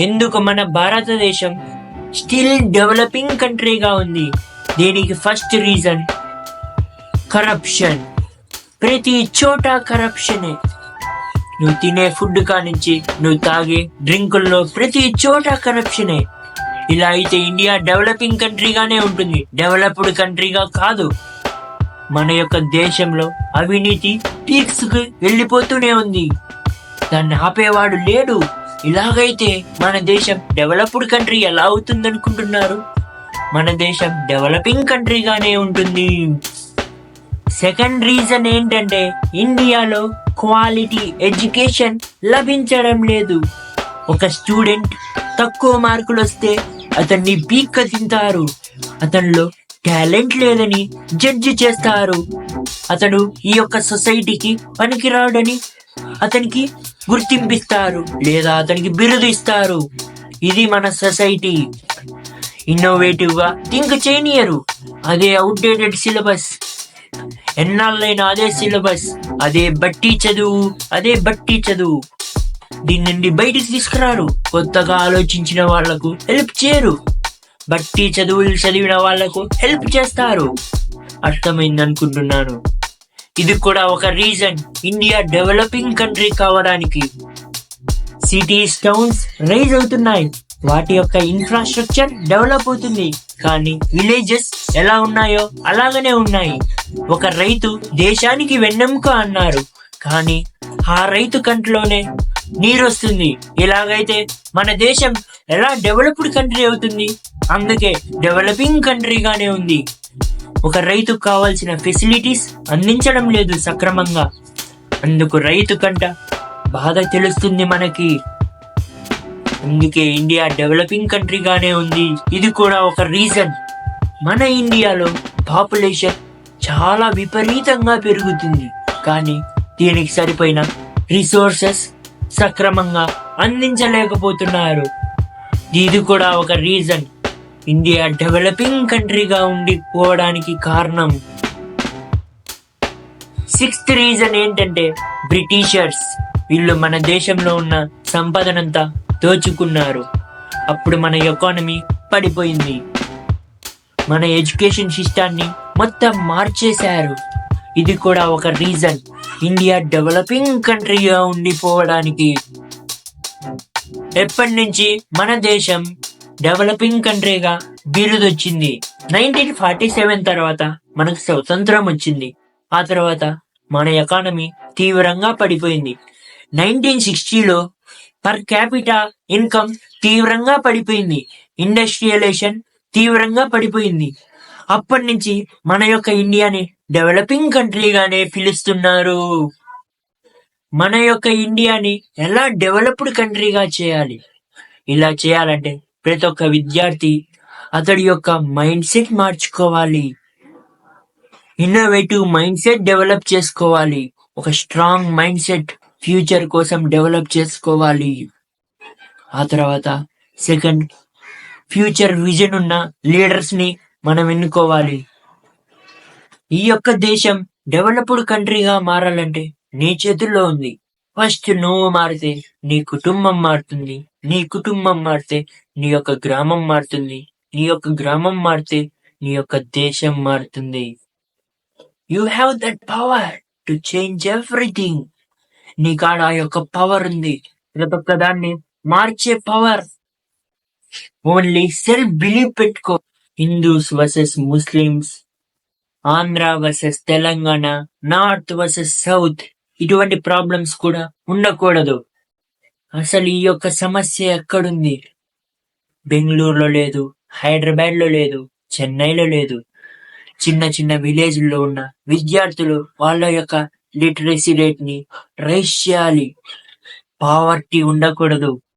ఎందుకు మన భారతదేశం స్టిల్ డెవలపింగ్ కంట్రీగా ఉంది? దీనికి ఫస్ట్ రీజన్ కరప్షన్ ప్రతి చోట కరప్షనే నువ్వు తినే ఫుడ్ కానించి నువ్వు తాగే డ్రింకుల్లో ప్రతి చోట కరప్షనే ఇలా అయితే ఇండియా డెవలపింగ్ కంట్రీగానే ఉంటుంది. డెవలప్డ్ కంట్రీగా కాదు. మన యొక్క దేశంలో అవినీతి పీక్స్కి వెళ్ళిపోతూనే ఉంది. దాన్ని ఆపేవాడు లేడు. ఇలాగైతే మన దేశం డెవలప్డ్ కంట్రీ ఎలా అవుతుంది అనుకుంటున్నారు మన దేశం డెవలపింగ్ కంట్రీగానే ఉంటుంది. సెకండ్ రీజన్ ఏంటంటే ఇండియాలో క్వాలిటీ ఎడ్యుకేషన్ లభించడం లేదు. ఒక స్టూడెంట్ తక్కువ మార్కులు వస్తే అతన్ని పీక్క తింటారు. అతనిలో టాలెంట్ లేదని జడ్జి చేస్తారు. అతడు ఈ యొక్క సొసైటీకి పనికిరాడని అతనికి గుర్తింపిస్తారు లేదా అతనికి బిరుదు ఇస్తారు ఇది మన సొసైటీ. ఇన్నోవేటివ్గా థింక్ చేయనియరు. అదే అవుట్డేటెడ్ సిలబస్. ఎన్నాళ్ళైన అదే సిలబస్. అదే బట్టి చదువు అదే బట్టి చదువు. దీని నుండి బయటికి తీసుకురారు. కొత్తగా ఆలోచించిన వాళ్ళకు హెల్ప్ చేయరు. బట్టి చదువులు చదివిన వాళ్ళకు హెల్ప్ చేస్తారు. అర్థమైంది అనుకుంటున్నాను ఇది కూడా ఒక రీజన్ ఇండియా డెవలపింగ్ కంట్రీ కావడానికి. సిటీస్ టౌన్స్ రైజ్ అవుతున్నాయి. వాటి యొక్క ఇన్ఫ్రాస్ట్రక్చర్ డెవలప్ అవుతుంది. కానీ విలేజెస్ ఎలా ఉన్నాయో అలాగనే ఉన్నాయి. ఒక రైతు దేశానికి వెన్నెముక అన్నారు. కానీ ఆ రైతు కంట్లోనే నీరు వస్తుంది. ఇలాగైతే మన దేశం ఎలా డెవలప్డ్ కంట్రీ అవుతుంది అందుకే డెవలపింగ్ కంట్రీగానే ఉంది. ఒక రైతుకు కావాల్సిన ఫెసిలిటీస్ అందించడం లేదు సక్రమంగా. అందుకు రైతు కంట బాధ తెలుస్తుంది మనకి. అందుకే ఇండియా డెవలపింగ్ కంట్రీగానే ఉంది. ఇది కూడా ఒక రీజన్. మన ఇండియాలో పాపులేషన్ చాలా విపరీతంగా పెరుగుతుంది. కానీ దీనికి సరిపోయిన రిసోర్సెస్ సక్రమంగా అందించలేకపోతున్నారు. ఇది కూడా ఒక రీజన్. ఇండియా డెవలపింగ్ కంట్రీగా ఉండిపోవడానికి కారణం. సిక్స్త్ రీజన్ ఏంటంటే బ్రిటిషర్స్ వీళ్ళు మన దేశంలో ఉన్న సంపదనంతా దోచుకున్నారు. అప్పుడు మన ఎకానమీ పడిపోయింది. మన ఎడ్యుకేషన్ సిస్టాన్ని మొత్తం మార్చేశారు. ఇది కూడా ఒక రీజన్. ఇండియా డెవలపింగ్ కంట్రీగా ఉండిపోవడానికి. ఎప్పటి నుంచి మన దేశం డెవలపింగ్ కంట్రీగా బిరుదొచ్చింది నైన్టీన్ ఫార్టీ సెవెన్ తర్వాత మనకు స్వతంత్రం వచ్చింది. ఆ తర్వాత మన ఎకానమీ తీవ్రంగా పడిపోయింది. నైన్టీన్ సిక్స్టీలో పర్ క్యాపిటా ఇన్కమ్ తీవ్రంగా పడిపోయింది. ఇండస్ట్రియలైజేషన్ తీవ్రంగా పడిపోయింది. అప్పటి నుంచి మన యొక్క ఇండియాని డెవలపింగ్ కంట్రీగానే పిలుస్తున్నారు. మన యొక్క ఇండియాని ఎలా డెవలప్డ్ కంట్రీగా చేయాలి? ఇలా చేయాలంటే ప్రతి ఒక్క విద్యార్థి అతడి యొక్క మైండ్ సెట్ మార్చుకోవాలి. ఇన్నోవేటివ్ మైండ్ సెట్ డెవలప్ చేసుకోవాలి. ఒక స్ట్రాంగ్ మైండ్ సెట్ ఫ్యూచర్ కోసం డెవలప్ చేసుకోవాలి. ఆ తర్వాత సెకండ్ ఫ్యూచర్ విజన్ ఉన్న లీడర్స్ని మనం ఎన్నుకోవాలి. ఈ యొక్క దేశం డెవలప్డ్ కంట్రీగా మారాలంటే నీ చేతుల్లో ఉంది. ఫస్ట్ నువ్వు మారితే నీ కుటుంబం మారుతుంది నీ కుటుంబం మారితే నీ యొక్క గ్రామం మారుతుంది నీ యొక్క గ్రామం మారితే నీ యొక్క దేశం మారుతుంది you have that power to change everything నీ కాడ ఆ యొక్క పవర్ ఉంది ప్రతి ఒక్క దాన్ని మార్చే పవర్ ఓన్లీ సెల్ఫ్ బిలీవ్ పెట్టుకో Hindus versus Muslims Andhra versus Telangana north versus south ఇటువంటి ప్రాబ్లమ్స్ కూడా ఉండకూడదు. అసలు ఈ యొక్క సమస్య ఎక్కడుంది? బెంగళూరులో లేదు హైదరాబాద్లో లేదు చెన్నైలో లేదు. చిన్న చిన్న విలేజ్లో ఉన్న విద్యార్థులు వాళ్ళ యొక్క లిటరసీ రేట్ని రైస్ చేయాలి పావర్టీ ఉండకూడదు.